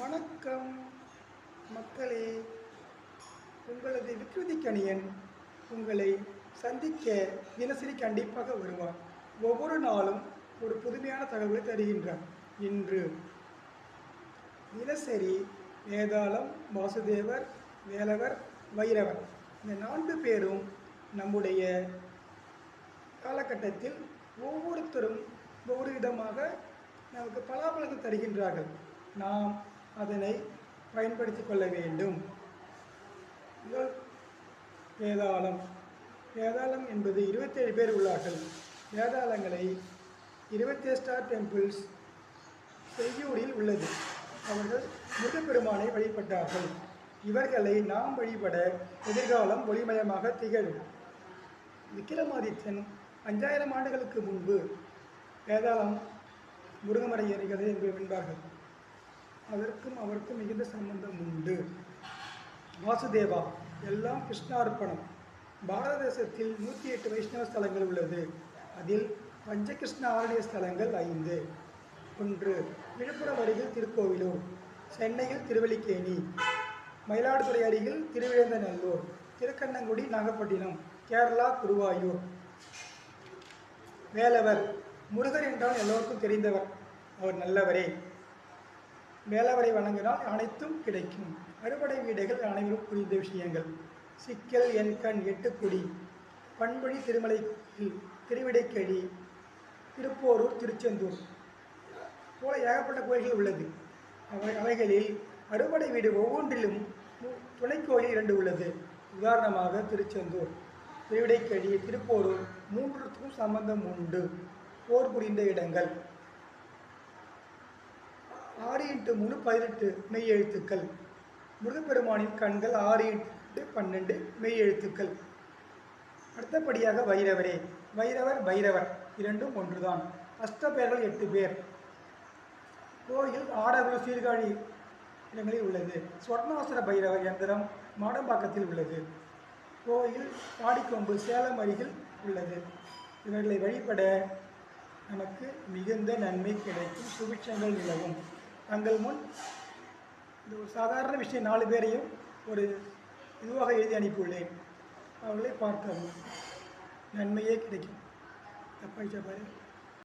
வணக்கம் மக்களே. உங்களது விக்ருதி கணியன் உங்களை சந்திக்க தினசரி கண்டிப்பாக வருவார். ஒவ்வொரு நாளும் ஒரு புதுமையான தகவலை தருகின்றார். இன்று தினசரி வேதாளம் வாசுதேவர் வேலவர் வைரவர் இந்த நான்கு பேரும் நம்முடைய காலகட்டத்தில் ஒவ்வொருத்தரும் ஒவ்வொரு விதமாக நமக்கு பலாபலத்தை தருகின்றார்கள். நாம் அதனை பயன்படுத்தி கொள்ள வேண்டும். வேதாளம் வேதாளம் என்பது இருபத்தேழு பேர் உள்ளார்கள். வேதாளங்களை இருபத்தேழு ஸ்டார் டெம்பிள்ஸ் செய்யூரில் உள்ளது. அவர்கள் முருகப்பெருமானை வழிபட்டார்கள். இவர்களை நாம் வழிபட எதிர்காலம் ஒளிமயமாக திகழும். விக்கிரமாதித்தன் அஞ்சாயிரம் ஆண்டுகளுக்கு முன்பு வேதாளம் முருகமலை ஏறுகிறது என்று என்பார்கள் அதற்கும் அவருக்கும் மிகுந்த சம்பந்தம் உண்டு. வாசுதேவா எல்லாம் கிருஷ்ணார்ப்பணம். பாரத தேசத்தில் நூற்றி எட்டு வைஷ்ணவ ஸ்தலங்கள் உள்ளது. அதில் பஞ்சகிருஷ்ண ஆலய ஸ்தலங்கள் ஐந்து. ஒன்று விழுப்புரம் அருகில் திருக்கோவிலூர். சென்னையில் திருவல்லிக்கேணி. மயிலாடுதுறை அருகில் திருவிழந்தநல்லூர். திருக்கண்ணங்குடி நாகப்பட்டினம். கேரளா குருவாயூர் வேலவர் முருகர் என்றால் எல்லோருக்கும் தெரிந்தவர். அவர் நல்லவரே. வேலவரை வணங்கினால் அனைத்தும் கிடைக்கும். அறுவடை வீடுகள் அனைவரும் புரிந்த விஷயங்கள். சிக்கல் எண்கண் எட்டுக்குடி. பண்பொழி திருமலை திருவிடைக்கடி திருவிடைக்கழி திருப்போரூர் திருச்செந்தூர். போல ஏகப்பட்ட கோயில்கள் உள்ளது. அவை அவைகளில் அறுவடை வீடு ஒவ்வொன்றிலும் மு- துணைக்கோயில் இரண்டு உள்ளது. உதாரணமாக திருச்செந்தூர் திருவிடைக்கழி திருப்போரூர் மூன்றுக்கும் சம்பந்தம் உண்டு. போர் புரிந்த இடங்கள். ஆறு இன்ட்டு மூணு பதினெட்டு மெய் எழுத்துக்கள் முருகப்பெருமானின் கண்கள் ஆறு இன்ட்டு பன்னெண்டு மெய் எழுத்துக்கள் அடுத்தபடியாக வைரவரே வைரவர் பைரவர் இரண்டும் ஒன்றுதான். அஷ்ட பேர்கள் எட்டு பேர். கோயில் ஆடவர் சீர்காழி இடங்களில் உள்ளது. ஸ்வர்ணாசுர பைரவர் எந்திரம் மாடம்பாக்கத்தில் உள்ளது. கோயில் பாடிக்கொம்பு சேலம் அருகில் உள்ளது. இவர்களை வழிபட நமக்கு மிகுந்த நன்மை கிடைக்கும். சுபிட்சங்கள் நிலவும். தங்கள் முன் இந்த ஒரு சாதாரண விஷயம். நாலு பேரையும் ஒரு இதுவாக எழுதி அனுப்பியுள்ளேன். அவர்களை பார்க்கவும். நன்மையே கிடைக்கும். தப்பாயிச்சா பாரு